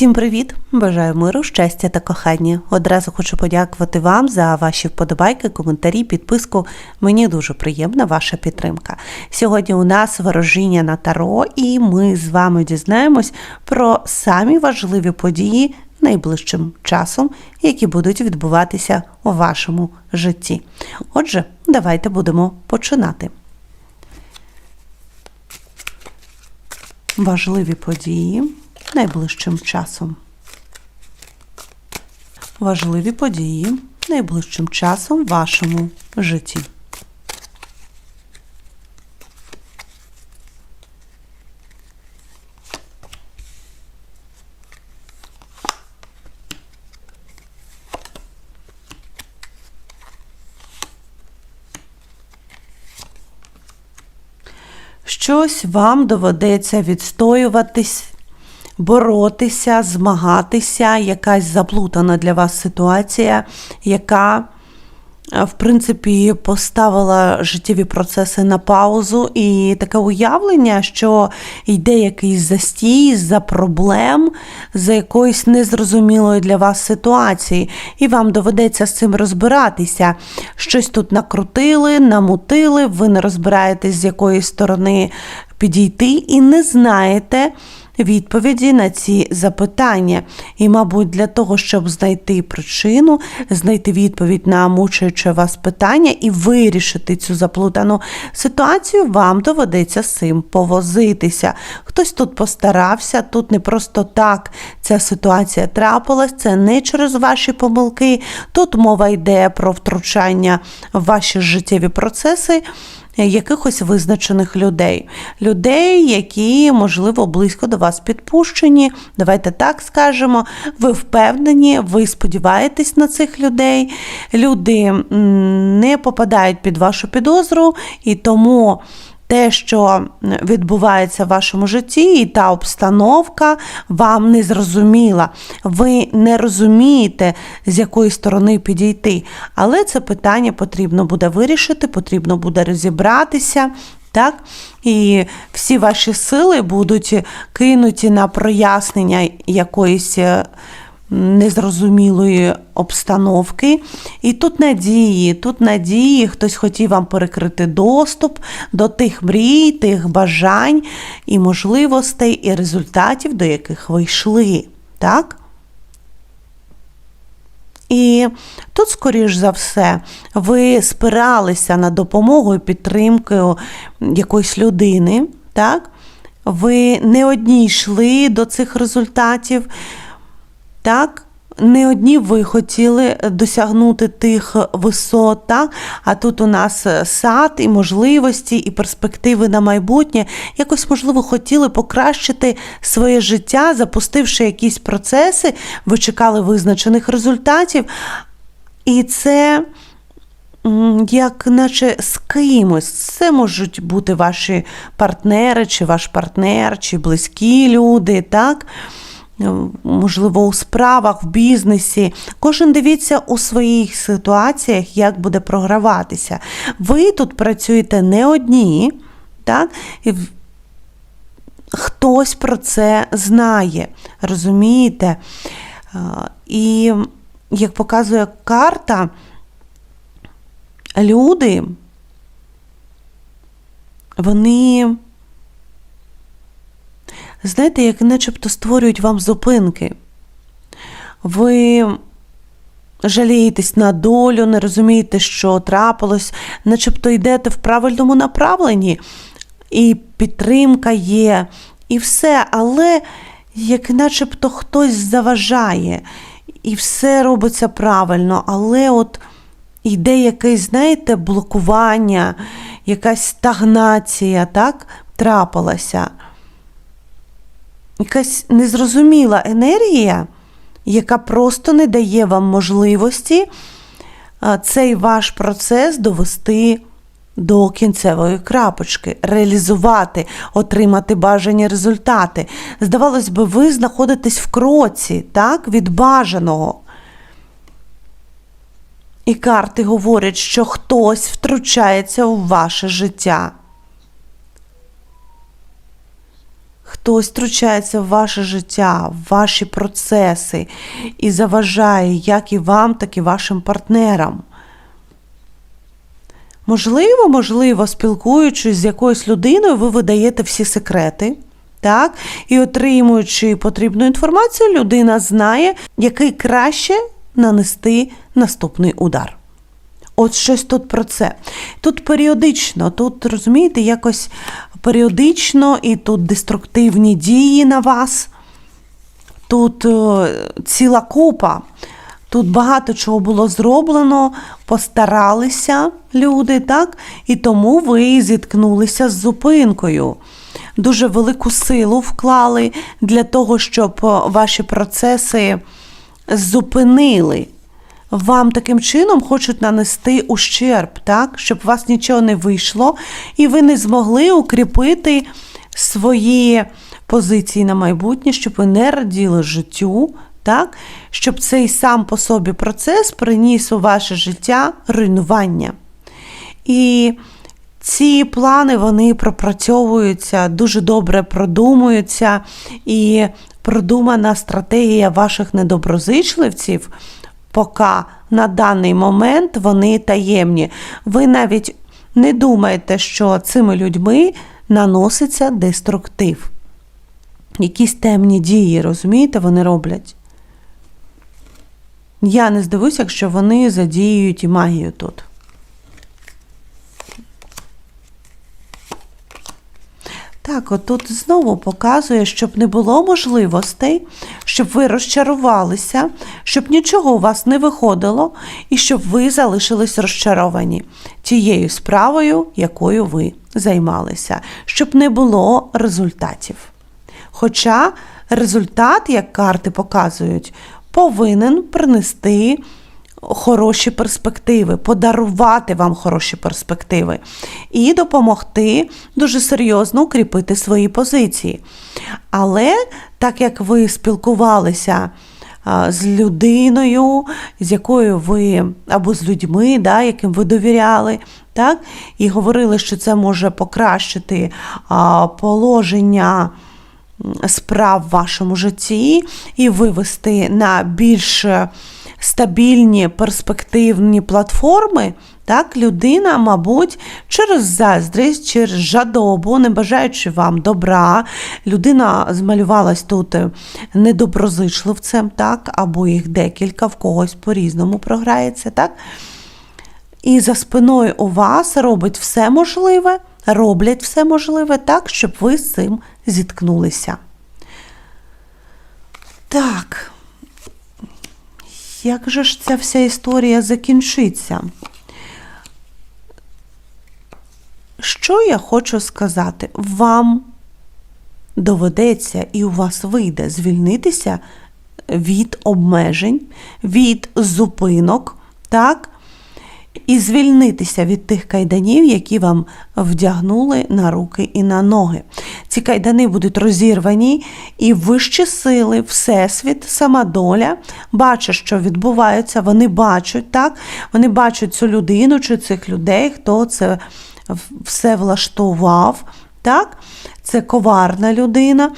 Всім привіт! Бажаю миру, щастя та кохання. Одразу хочу подякувати вам за ваші вподобайки, коментарі, підписку. Мені дуже приємна ваша підтримка. Сьогодні у нас ворожіння на таро, і ми з вами дізнаємось про самі важливі події найближчим часом, які будуть відбуватися у вашому житті. Отже, давайте будемо починати. Важливі події найближчим часом. Важливі події найближчим часом в вашому житті. Щось вам доведеться відстоюватись, боротися, змагатися, якась заплутана для вас ситуація, яка, е, в принципі, поставила життєві процеси на паузу, і таке уявлення, що йде якийсь застій за проблем, за якоїсь незрозумілої для вас ситуації, і вам доведеться з цим розбиратися. Щось тут накрутили, намутили, ви не розбираєтесь, з якої сторони підійти, і не знаєте відповіді на ці запитання. І, мабуть, для того, щоб знайти причину, знайти відповідь на мучаюче вас питання і вирішити цю заплутану ситуацію, вам доведеться з цим повозитися. Хтось тут постарався, тут не просто так ця ситуація трапилась, це не через ваші помилки. Тут мова йде про втручання в ваші життєві процеси якихось визначених людей. Людей, які, можливо, близько до вас підпущені. Давайте так скажемо. Ви впевнені, ви сподіваєтесь на цих людей. Люди не попадають під вашу підозру, і тому те, що відбувається в вашому житті, і та обстановка вам не зрозуміла. Ви не розумієте, з якої сторони підійти. Але це питання потрібно буде вирішити, потрібно буде розібратися. Так? І всі ваші сили будуть кинуті на прояснення якоїсь е, незрозумілої обстановки. І тут надії, тут надії, хтось хотів вам перекрити доступ до тих мрій, тих бажань і можливостей, і результатів, до яких ви йшли. Так? І тут, скоріш за все, ви спиралися на допомогу і підтримку якоїсь людини, так? ви не одні йшли до цих результатів, так? Не одні ви хотіли досягнути тих висот, так? а тут у нас сад і можливості, і перспективи на майбутнє. Якось, можливо, хотіли покращити своє життя, запустивши якісь процеси, ви чекали визначених результатів. І це. Як наче з кимось, це можуть бути ваші партнери, чи ваш партнер, чи близькі люди, так? Можливо, у справах, в бізнесі. Кожен дивіться у своїх ситуаціях, як буде програватися. Ви тут працюєте не одні, так? І хтось про це знає, розумієте? І, як показує карта, люди, вони знаєте, як начебто створюють вам зупинки. Ви жалієтесь на долю, не розумієте, що трапилось, начебто йдете в правильному направленні, і підтримка є, і все, але як начебто хтось заважає, і все робиться правильно, але от йде якесь, знаєте, блокування, якась стагнація, так, трапилася якась незрозуміла енергія, яка просто не дає вам можливості цей ваш процес довести до кінцевої крапочки, реалізувати, отримати бажані результати. Здавалось би, ви знаходитесь в кроці, так, від бажаного. І карти говорять, що хтось втручається у ваше життя. Хтось втручається в ваше життя, в ваші процеси і заважає як і вам, так і вашим партнерам. Можливо, можливо, спілкуючись з якоюсь людиною, ви видаєте всі секрети. Так? І отримуючи потрібну інформацію, людина знає, який краще нанести наступний удар. От щось тут про це. Тут періодично, тут, розумієте, якось періодично і тут деструктивні дії на вас. Тут е, ціла купа. Тут багато чого було зроблено, постаралися люди, так? І тому ви зіткнулися з зупинкою. Дуже велику силу вклали для того, щоб е, ваші процеси зупинили. Вам таким чином хочуть нанести ущерб, так? щоб у вас нічого не вийшло, і ви не змогли укріпити свої позиції на майбутнє, щоб ви не раділи життю, так? щоб цей сам по собі процес приніс у ваше життя руйнування. І ці плани вони пропрацьовуються, дуже добре продумуються, і продумана стратегія ваших недоброзичливців, поки на даний момент вони таємні. Ви навіть не думаєте, що цими людьми наноситься деструктив. Якісь темні дії, розумієте, вони роблять. Я не здивуюся, якщо вони задіюють і магію тут. Так, от тут знову показує, щоб не було можливостей, щоб ви розчарувалися, щоб нічого у вас не виходило, і щоб ви залишились розчаровані тією справою, якою ви займалися, щоб не було результатів. Хоча результат, як карти показують, повинен принести хороші перспективи, подарувати вам хороші перспективи і допомогти дуже серйозно укріпити свої позиції. Але так як ви спілкувалися з людиною, з якою ви, або з людьми, да, яким ви довіряли, так, і говорили, що це може покращити положення. Справ в вашому житті і вивести на більш стабільні перспективні платформи, так, людина, мабуть, через заздрість, через жадобу, не бажаючи вам добра, людина змалювалась тут недоброзичливцем, так, або їх декілька, в когось по-різному програється. так. І за спиною у вас робить все можливе, роблять все можливе так, щоб ви з цим зіткнулися. Так як же ж ця вся історія закінчиться? Що я хочу сказати? Вам доведеться і у вас вийде звільнитися від обмежень, від зупинок, так? і звільнитися від тих кайданів, які вам вдягнули на руки і на ноги. Ці кайдани будуть розірвані, і вищі сили, Всесвіт, сама доля бачать, що відбувається, вони бачать, так? Вони бачать цю людину чи цих людей, хто це все влаштував. так? Це коварна людина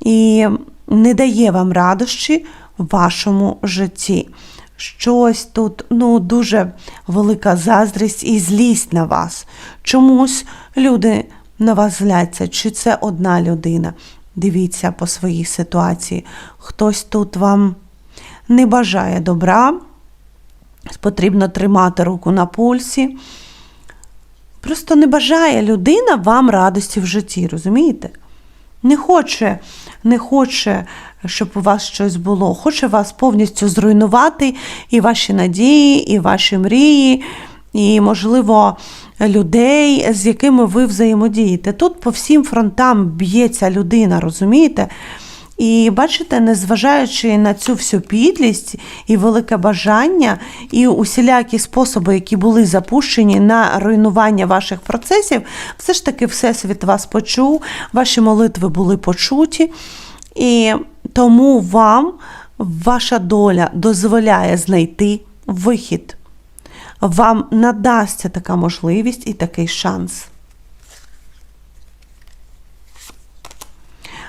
і не дає вам радощі в вашому житті щось тут ну, дуже велика заздрість і злість на вас. Чомусь люди на вас зляться, чи це одна людина. Дивіться по своїй ситуації. Хтось тут вам не бажає добра, потрібно тримати руку на пульсі. Просто не бажає людина вам радості в житті, розумієте? Не хоче, не хоче щоб у вас щось було. Хоче вас повністю зруйнувати і ваші надії, і ваші мрії, і, можливо, людей, з якими ви взаємодієте. Тут по всім фронтам б'ється людина, розумієте? І бачите, незважаючи на цю всю підлість і велике бажання, і усілякі способи, які були запущені на руйнування ваших процесів, все ж таки Всесвіт вас почув, ваші молитви були почуті. І тому вам ваша доля дозволяє знайти вихід. Вам надасться така можливість і такий шанс.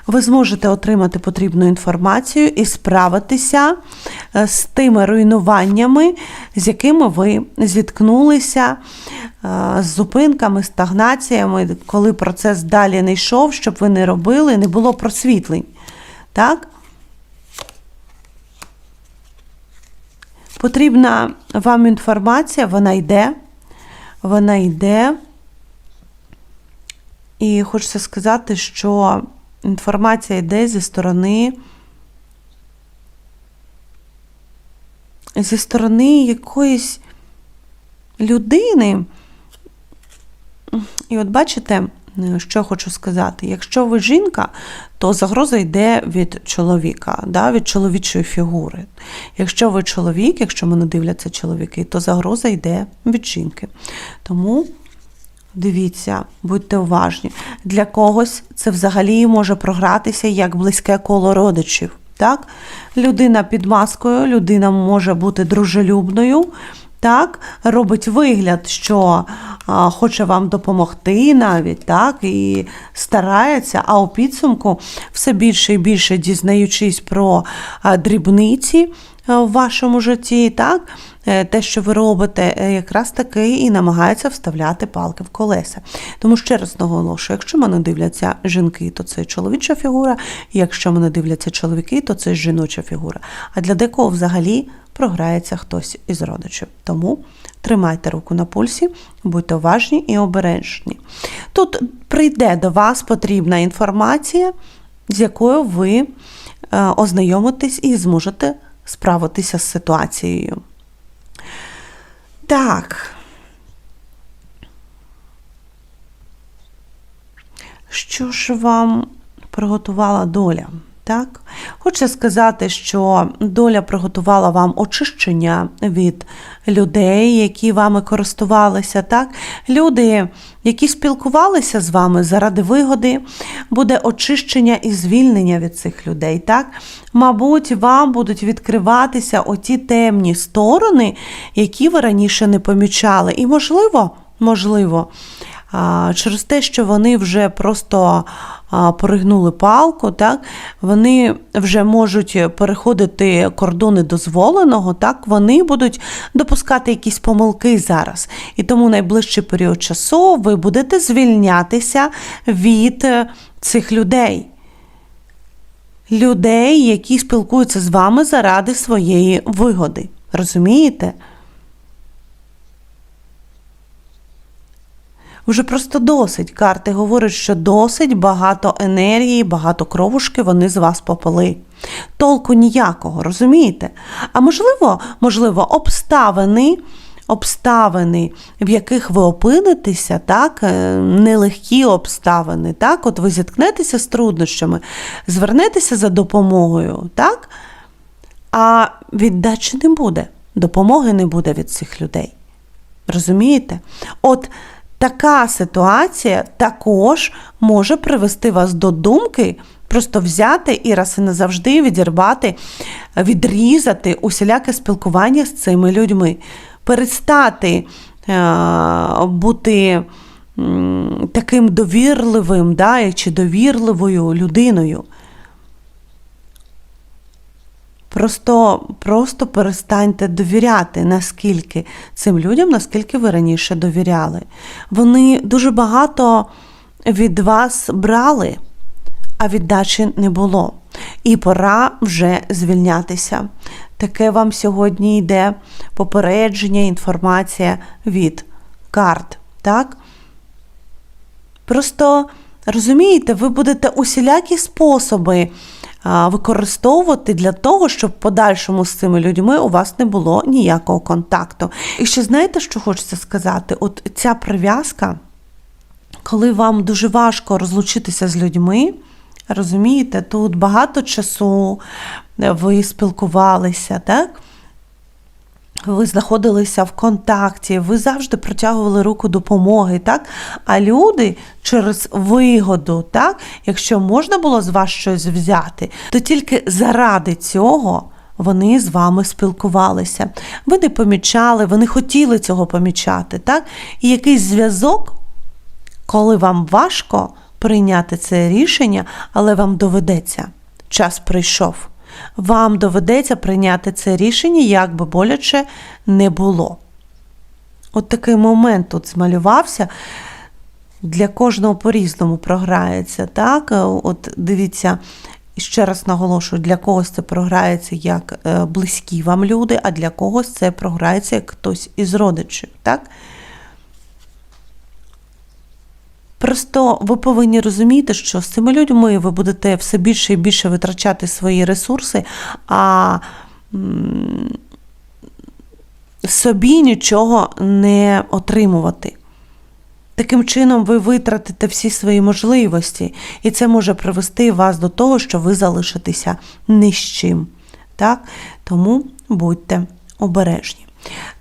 ви зможете отримати потрібну інформацію і справитися е, з тими руйнуваннями, з якими ви зіткнулися, е, з зупинками, стагнаціями, коли процес далі не йшов, щоб ви не робили, не було просвітлень. Так? Потрібна вам інформація, вона йде, вона йде. І хочеться сказати, що інформація йде зі сторони, зі сторони якоїсь людини. І от бачите, що хочу сказати: якщо ви жінка, то загроза йде від чоловіка, да, від чоловічої фігури. Якщо ви чоловік, якщо мене дивляться чоловіки, то загроза йде від жінки. Тому дивіться, будьте уважні. Для когось це взагалі може програтися як близьке коло родичів. Так? Людина під маскою, людина може бути дружелюбною, так, робить вигляд, що а, хоче вам допомогти навіть, так, і старається, а у підсумку все більше і більше дізнаючись про а, дрібниці а, в вашому житті, так, е, те, що ви робите, е, якраз таки і намагається вставляти палки в колеса. Тому ще раз наголошую, якщо мене дивляться жінки, то це чоловіча фігура, якщо мене дивляться чоловіки, то це жіноча фігура. А для декого взагалі програється хтось із родичів. Тому тримайте руку на пульсі, будьте уважні і обережні. Тут прийде до вас потрібна інформація, з якою ви е, ознайомитесь і зможете справитися з ситуацією. Так. Що ж вам приготувала доля? Так, хочу сказати, що доля приготувала вам очищення від людей, які вами користувалися. Так, люди, які спілкувалися з вами заради вигоди, буде очищення і звільнення від цих людей. Так, мабуть, вам будуть відкриватися оті темні сторони, які ви раніше не помічали. І можливо, можливо через те, що вони вже просто поригнули палку, так, вони вже можуть переходити кордони дозволеного, так, вони будуть допускати якісь помилки зараз. І тому найближчий період часу ви будете звільнятися від е, цих людей. Людей, які спілкуються з вами заради своєї вигоди. Розумієте? Вже просто досить. Карти говорять, що досить багато енергії, багато кровушки вони з вас попили. Толку ніякого, розумієте? А можливо, можливо, обставини. Обставини, в яких ви опинитеся, так, е, нелегкі обставини, так, от ви зіткнетеся з труднощами, звернетеся за допомогою, так, а віддачі не буде, допомоги не буде від цих людей. Розумієте? От Така ситуація також може привести вас до думки, просто взяти і раз і назавжди відірвати, відрізати усіляке спілкування з цими людьми, перестати е, бути таким довірливим да, чи довірливою людиною. Просто просто перестаньте довіряти, наскільки цим людям, наскільки ви раніше довіряли. Вони дуже багато від вас брали, а віддачі не було. І пора вже звільнятися. Таке вам сьогодні йде попередження, інформація від карт. Так? Просто розумієте, ви будете усілякі способи використовувати для того, щоб в подальшому з цими людьми у вас не було ніякого контакту. І ще знаєте, що хочеться сказати? От ця прив'язка, коли вам дуже важко розлучитися з людьми. Розумієте, тут багато часу ви спілкувалися, так? Ви знаходилися в контакті, ви завжди протягували руку допомоги, так? А люди через вигоду, так, якщо можна було з вас щось взяти, то тільки заради цього. Вони з вами спілкувалися. Ви не помічали, вони хотіли цього помічати. так? І якийсь зв'язок, коли вам важко, прийняти це рішення, але вам доведеться. Час прийшов. Вам доведеться прийняти це рішення, як би боляче не було. От такий момент тут змалювався. Для кожного по-різному програється. Так? От дивіться, ще раз наголошую, для когось це програється як е, близькі вам люди, а для когось це програється як хтось із родичів. Так? Просто ви повинні розуміти, що з цими людьми ви будете все більше і більше витрачати свої ресурси, а собі нічого не отримувати. Таким чином, ви витратите всі свої можливості, і це може привести вас до того, що ви залишитеся чим. Так? Тому будьте обережні.